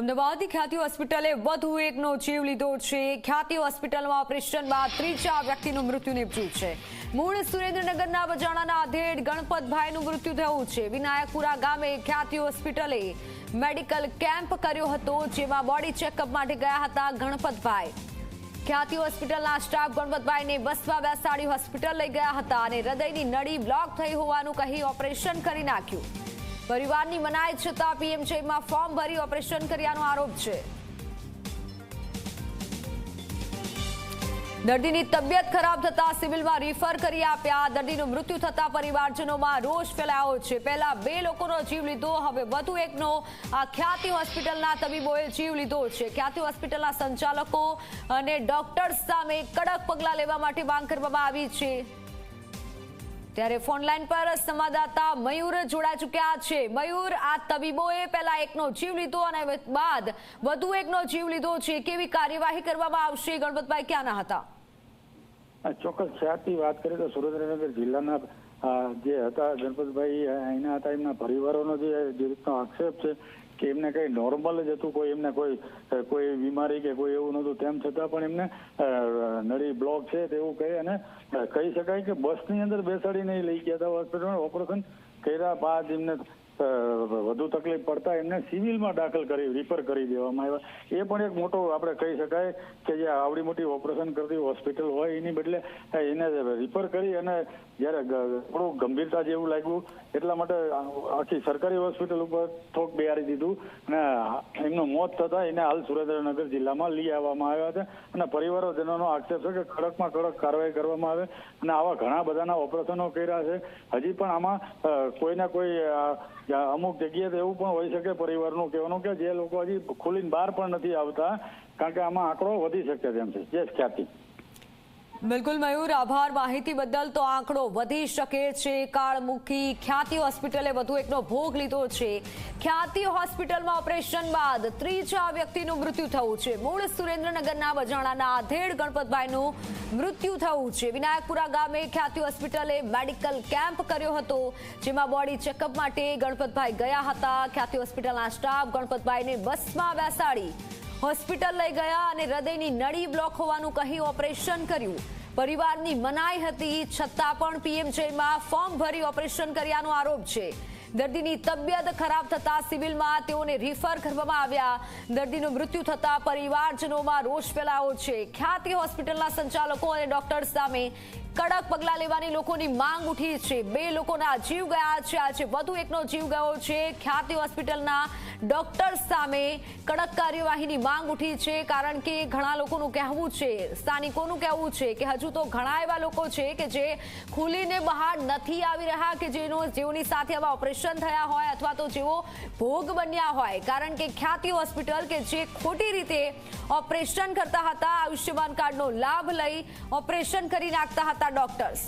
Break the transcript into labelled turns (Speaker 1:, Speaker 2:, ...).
Speaker 1: અમદાવાદની ખ્યાતિ હોસ્પિટલે વધુ એકનો જીવ લીધો છે. ખ્યાતિ હોસ્પિટલમાં ઓપરેશન બાદ ત્રીજા વ્યક્તિનું મૃત્યુ નિપજ્યું છે. મૂળ સુરેન્દ્રનગરના બજાણાના આધેડ ગણપતભાઈનું મૃત્યુ થયું છે. વિનાયકપુરા ગામે ખ્યાતિ હોસ્પિટલે મેડિકલ કેમ્પ કર્યો હતો, જેમાં બોડી ચેકઅપ માટે ગયા હતા ગણપતભાઈ. ખ્યાતિ હોસ્પિટલના સ્ટાફ ગણપતભાઈને બસમાં બેસાડી હોસ્પિટલ લઈ ગયા હતા અને હૃદયની નળી બ્લોક થઈ હોવાનું કહી ઓપરેશન કરી નાખ્યું. પરિવારની મનાઈ છતાં પીએમજેમાં ફોર્મ ભરી ઓપરેશન કર્યાનો આરોપ છે. દર્દીની તબિયત ખરાબ થતા સિવિલમાં રિફર કરી આપ્યા. દર્દીનું મૃત્યુ થતા પરિવારજનોમાં રોષ ફેલાયો છે. પહેલા બે લોકોનો જીવ લીધો, હવે વધુ એકનો. આ ખ્યાતિ હોસ્પિટલના તબીબોએ જીવ લીધો છે. ખ્યાતિ હોસ્પિટલના સંચાલકો અને ડોક્ટર્સ સામે કડક પગલાં લેવા માટે માંગ કરવામાં આવી છે. ત્યારે ફોનલાઈન પર સંવાદદાતા મયુર જોડા ચૂક્યા છે. મયુર, આ તબીબોએ પહેલા એકનો જીવ લીધો અને બાદ વધુ એકનો જીવ લીધો છે. કેવી કાર્યવાહી કરવામાં આવશે? ગણપતભાઈ ક્યાંના હતા?
Speaker 2: ચોક્કસ વાત કરીએ તો સુરેન્દ્રનગર જિલ્લાના જે હતા ગણપતભાઈ અહીંના હતા એમના પરિવારોનો જે રીતનો આક્ષેપ છે કે એમને કઈ નોર્મલ જ હતું, કોઈ એમને કોઈ કોઈ બીમારી કે કોઈ એવું નહોતું. તેમ છતાં પણ એમને નળી બ્લોક છે તેવું કહી અને કહી શકાય કે બસની અંદર બેસાડીને લઈ ગયા હતા હોસ્પિટલમાં ઓપરેશન કર્યા બાદ એમને વધુ તકલીફ પડતા એમને સિવિલમાં દાખલ કરી રિફર કરી દેવામાં આવ્યા. એ પણ એક મોટો આપણે કહી શકાય કે જે આવડી મોટી ઓપરેશન કરતી હોસ્પિટલ હોય, એની બદલે એને રિફર કરી અને જ્યારે થોડું ગંભીરતા જેવું લાગ્યું, એટલા માટે આખી સરકારી હોસ્પિટલ ઉપર થોક બેહારી દીધું અને એમનું મોત થતા એને હાલ સુરેન્દ્રનગર જિલ્લામાં લઈ આવવામાં આવ્યા છે. અને પરિવારોજનોનો આક્ષેપ છે કે કડકમાં કડક કાર્યવાહી કરવામાં આવે અને આવા ઘણા બધાના ઓપરેશનો કર્યા છે. હજી પણ આમાં કોઈને કોઈ અમુક જગ્યાએ તો એવું પણ હોઈ શકે પરિવારનું કહેવાનું કે જે લોકો હજી ખુલીને બહાર પણ નથી આવતા, કારણ કે આમાં આંકડો વધી શકે તેમ છે, જે ખ્યાતિ.
Speaker 1: બિલકુલ મયુર, આભાર માહિતી બદલ તો આંકડો વધી શકે છે. કાળમુખી ખ્યાતિ હોસ્પિટલે વધુ એકનો ભોગ લીધો છે. ખ્યાતિ હોસ્પિટલમાં ઓપરેશન બાદ ત્રીજા વ્યક્તિનું મૃત્યુ થયું છે. મૂળ સુરેન્દ્રનગરના બજાણાના આધેડ ગણપતભાઈનું મૃત્યુ થયું છે. વિનાયકપુરા ગામે ખ્યાતિ હોસ્પિટલે મેડિકલ કેમ્પ કર્યો હતો, જેમાં બોડી ચેકઅપ માટે ગણપતભાઈ ગયા હતા. ખ્યાતિ હોસ્પિટલના સ્ટાફ ગણપતભાઈને બસમાં બેસાડી હોસ્પિટલ લઈ ગયા અને હૃદયની નળી બ્લોક હોવાનું કહી ઓપરેશન કર્યું. પરિવારની મનાઈ હતી, છતાં પણ પીએમજેમાં ફોર્મ ભરી ઓપરેશન કર્યાનો આરોપ છે. દર્દીની તબિયત ખરાબ થતા સિવિલમાં તેઓને રિફર કરવામાં આવ્યા. દર્દીનું મૃત્યુ થતા પરિવારજનોમાં રોષ ફેલાયો છે. ખ્યાતિ હોસ્પિટલના સંચાલકો અને ડોક્ટર્સ સામે કડક પગલાં લેવાની લોકોની માંગ ઉઠી છે. બે લોકોના જીવ ગયા છે. આજે વધુ એકનો જીવ ગયો છે. ખ્યાતિ હોસ્પિટલના ડોક્ટર સામે કડક કાર્યવાહીની માંગ ઉઠી છે. કારણ કે ઘણા લોકોનું કહેવું છે, સ્થાનિકોનું કહેવું છે કે હજુ તો ઘણા એવા લોકો છે કે જે ખુલીને બહાર નથી આવી રહ્યા કે જેનો જેઓની સાથે આવા ઓપરેશન થયા હોય અથવા તો જેઓ ભોગ બન્યા હોય. કારણ કે ખ્યાતિ હોસ્પિટલ કે જે ખોટી રીતે ઓપરેશન કરતા હતા, આયુષ્યમાન કાર્ડનો લાભ લઈ ઓપરેશન કરી નાખતા હતા. ડોક્ટર્સ